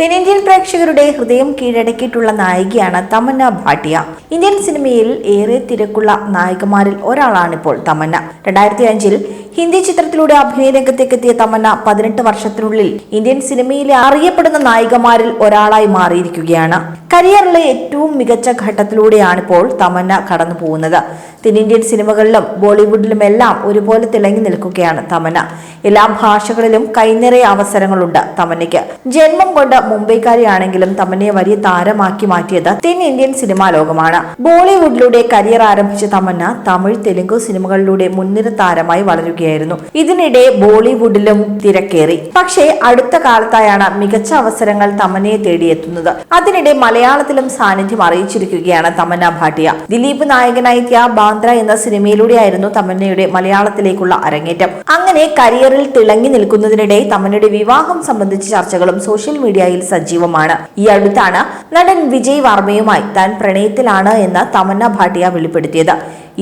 തെന്നിന്ത്യൻ പ്രേക്ഷകരുടെ ഹൃദയം കീഴടക്കിയിട്ടുള്ള നായികയാണ് തമന്ന ഭാട്ടിയ. ഇന്ത്യൻ സിനിമയിൽ ഏറെ തിരക്കുള്ള നായികമാരിൽ ഒരാളാണിപ്പോൾ തമന്ന. രണ്ടായിരത്തി അഞ്ചിൽ ഹിന്ദി ചിത്രത്തിലൂടെ അഭിനയ രംഗത്തേക്ക് എത്തിയ തമന്ന പതിനെട്ട് വർഷത്തിനുള്ളിൽ ഇന്ത്യൻ സിനിമയിലെ അറിയപ്പെടുന്ന നായികമാരിൽ ഒരാളായി മാറിയിരിക്കുകയാണ്. കരിയറിലെ ഏറ്റവും മികച്ച ഘട്ടത്തിലൂടെയാണ് ഇപ്പോൾ തമന്ന കടന്നു പോകുന്നത്. തെന്നിന്ത്യൻ സിനിമകളിലും ബോളിവുഡിലും എല്ലാം ഒരുപോലെ തിളങ്ങി നിൽക്കുകയാണ് തമന്ന. എല്ലാ ഭാഷകളിലും കൈനിറയ അവസരങ്ങളുണ്ട് തമന്നയ്ക്ക്. ജന്മം കൊണ്ട് മുംബൈക്കാരിയാണെങ്കിലും തമന്നയെ വലിയ താരമാക്കി മാറ്റിയത് തെന്നിന്ത്യൻ സിനിമാ ലോകമാണ്. ബോളിവുഡിലൂടെ കരിയർ ആരംഭിച്ച തമന്ന തമിഴ് തെലുങ്ക് സിനിമകളിലൂടെ മുൻനിര താരമായി വളരുകയായിരുന്നു ഇതിനിടെ ബോളിവുഡിലും തിരക്കേറി. പക്ഷേ അടുത്ത കാലത്തായാണ് മികച്ച അവസരങ്ങൾ തമനയെ തേടിയെത്തുന്നത്. അതിനിടെ മലയാളത്തിലും സാന്നിധ്യം അറിയിച്ചിരിക്കുകയാണ് തമന്ന ഭാട്ടിയ. ദിലീപ് നായകനായി ത്യാ ബാന്ദ്ര എന്ന സിനിമയിലൂടെയായിരുന്നു തമന്നയുടെ മലയാളത്തിലേക്കുള്ള അരങ്ങേറ്റം. അങ്ങനെ കരിയറിൽ തിളങ്ങി നിൽക്കുന്നതിനിടെ തമനയുടെ വിവാഹം സംബന്ധിച്ച ചർച്ചകളും സോഷ്യൽ മീഡിയയിൽ സജീവമാണ്. ഈ അടുത്താണ് നടൻ വിജയ് വർമ്മയുമായി താൻ പ്രണയത്തിലാണ് എന്ന് തമന്ന ഭാട്ടിയ വെളിപ്പെടുത്തിയത്.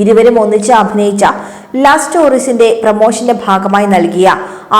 ഇരുവരും ഒന്നിച്ച് അഭിനയിച്ച ലവ് സ്റ്റോറീസിന്റെ പ്രമോഷന്റെ ഭാഗമായി നൽകിയ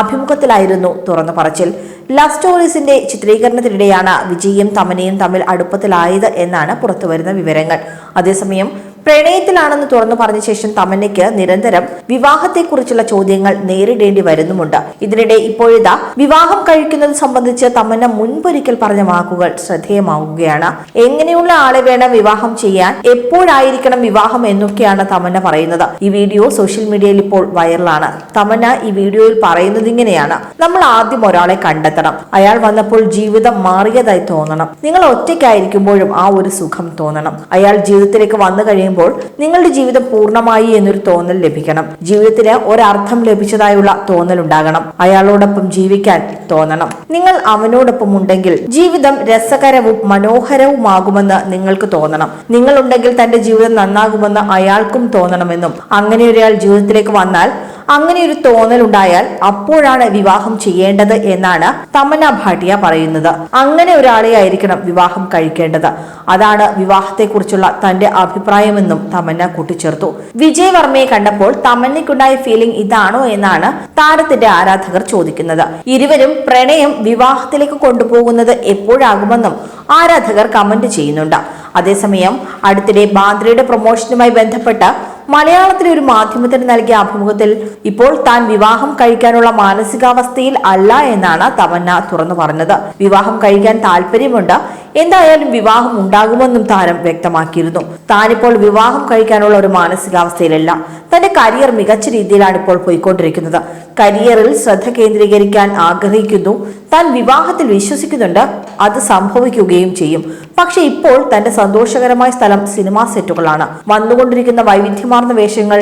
അഭിമുഖത്തിലായിരുന്നു തുറന്നു പറച്ചിൽ. ലവ് സ്റ്റോറീസിന്റെ ചിത്രീകരണത്തിനിടെയാണ് വിജയും തമനയും തമ്മിൽ അടുപ്പത്തിലായത് എന്നാണ് പുറത്തുവരുന്ന വിവരങ്ങൾ. അതേസമയം പ്രണയത്തിലാണെന്ന് തുറന്നു പറഞ്ഞ ശേഷം തമന്നയ്ക്ക് നിരന്തരം വിവാഹത്തെക്കുറിച്ചുള്ള ചോദ്യങ്ങൾ നേരിടേണ്ടി വരുന്നുമുണ്ട്. ഇതിനിടെ ഇപ്പോഴിതാ വിവാഹം കഴിക്കുന്നത് സംബന്ധിച്ച് തമന്ന മുൻപൊരിക്കൽ പറഞ്ഞ വാക്കുകൾ ശ്രദ്ധേയമാവുകയാണ്. എങ്ങനെയുള്ള ആളെ വേണം വിവാഹം ചെയ്യാൻ? എപ്പോഴായിരിക്കണം വിവാഹം എന്നൊക്കെയാണ് തമന്ന പറയുന്നത്. ഈ വീഡിയോ സോഷ്യൽ മീഡിയയിൽ ഇപ്പോൾ വൈറലാണ്. തമന്ന ഈ വീഡിയോയിൽ പറയുന്നത് ഇങ്ങനെയാണ്. നമ്മൾ ആദ്യം ഒരാളെ കണ്ടെത്തണം. അയാൾ വന്നപ്പോൾ ജീവിതം മാറിയതായി തോന്നണം. നിങ്ങൾ ഒറ്റയ്ക്കായിരിക്കുമ്പോഴും ആ ഒരു സുഖം തോന്നണം. അയാൾ ജീവിതത്തിലേക്ക് വന്നു കഴിയുമ്പോൾ നിങ്ങളുടെ ജീവിതം പൂർണമായി എന്നൊരു തോന്നൽ ലഭിക്കണം. ജീവിതത്തിന് ഒരർത്ഥം ലഭിച്ചതായുള്ള തോന്നൽ ഉണ്ടാകണം. അയാളോടൊപ്പം ജീവിക്കാൻ തോന്നണം. നിങ്ങൾ അവനോടൊപ്പം ഉണ്ടെങ്കിൽ ജീവിതം രസകരവും മനോഹരവുമാകുമെന്ന് നിങ്ങൾക്ക് തോന്നണം. നിങ്ങൾ ഉണ്ടെങ്കിൽ തന്റെ ജീവിതം നന്നാകുമെന്ന് അയാൾക്കും തോന്നണമെന്നും അങ്ങനെ ഒരാൾ ജീവിതത്തിലേക്ക് വന്നാൽ അങ്ങനെ ഒരു തോന്നൽ ഉണ്ടായാൽ അപ്പോഴാണ് വിവാഹം ചെയ്യേണ്ടത് എന്നാണ് തമന ഭാട്ടിയ പറയുന്നത്. അങ്ങനെ ഒരാളെ ആയിരിക്കണം വിവാഹം കഴിക്കേണ്ടത്. അതാണ് വിവാഹത്തെക്കുറിച്ചുള്ള തന്റെ അഭിപ്രായമെന്നും തമന്ന കൂട്ടിച്ചേർത്തു. വിജയ് വർമ്മയെ കണ്ടപ്പോൾ തമന്നയ്ക്കുണ്ടായ ഫീലിംഗ് ഇതാണോ എന്നാണ് താരത്തിന്റെ ആരാധകർ ചോദിക്കുന്നത്. ഇരുവരും പ്രണയം വിവാഹത്തിലേക്ക് കൊണ്ടുപോകുന്നത് എപ്പോഴാകുമെന്നും ആരാധകർ കമന്റ് ചെയ്യുന്നുണ്ട്. അതേസമയം അടുത്തിടെ ബാന്ദ്രയുടെ പ്രൊമോഷനുമായി ബന്ധപ്പെട്ട് മലയാളത്തിലെ ഒരു മാധ്യമത്തിന് നൽകിയ അഭിമുഖത്തിൽ ഇപ്പോൾ താൻ വിവാഹം കഴിക്കാനുള്ള മാനസികാവസ്ഥയിൽ അല്ല എന്നാണ് തമന്ന തുറന്നു പറഞ്ഞത്. വിവാഹം കഴിക്കാൻ താല്പര്യമുണ്ട്. എന്തായാലും വിവാഹം ഉണ്ടാകുമെന്നും താരം വ്യക്തമാക്കിയിരുന്നു. താനിപ്പോൾ വിവാഹം കഴിക്കാനുള്ള ഒരു മാനസികാവസ്ഥയിലല്ല. തന്റെ കരിയർ മികച്ച രീതിയിലാണ് ഇപ്പോൾ പോയിക്കൊണ്ടിരിക്കുന്നത്. കരിയറിൽ ശ്രദ്ധ കേന്ദ്രീകരിക്കാൻ ആഗ്രഹിക്കുന്നു. താൻ വിവാഹത്തിൽ വിശ്വസിക്കുന്നുണ്ട്. അത് സംഭവിക്കുകയും ചെയ്യും. പക്ഷെ ഇപ്പോൾ തന്റെ സന്തോഷകരമായ സ്ഥലം സിനിമാ സെറ്റുകളാണ്. വന്നുകൊണ്ടിരിക്കുന്ന വൈവിധ്യമാർന്ന വേഷങ്ങൾ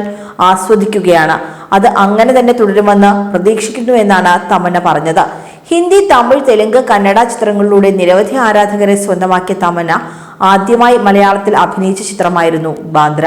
ആസ്വദിക്കുകയാണ്. അത് അങ്ങനെ തന്നെ തുടരുമെന്ന് പ്രതീക്ഷിക്കുന്നു എന്നാണ് തമന്ന പറഞ്ഞത്. ഹിന്ദി തമിഴ് തെലുങ്ക് കന്നഡ ചിത്രങ്ങളിലൂടെ നിരവധി ആരാധകരെ സ്വന്തമാക്കിയ തമന്ന ആദ്യമായി മലയാളത്തിൽ അഭിനയിച്ച ചിത്രമായിരുന്നു ബാന്ദ്ര.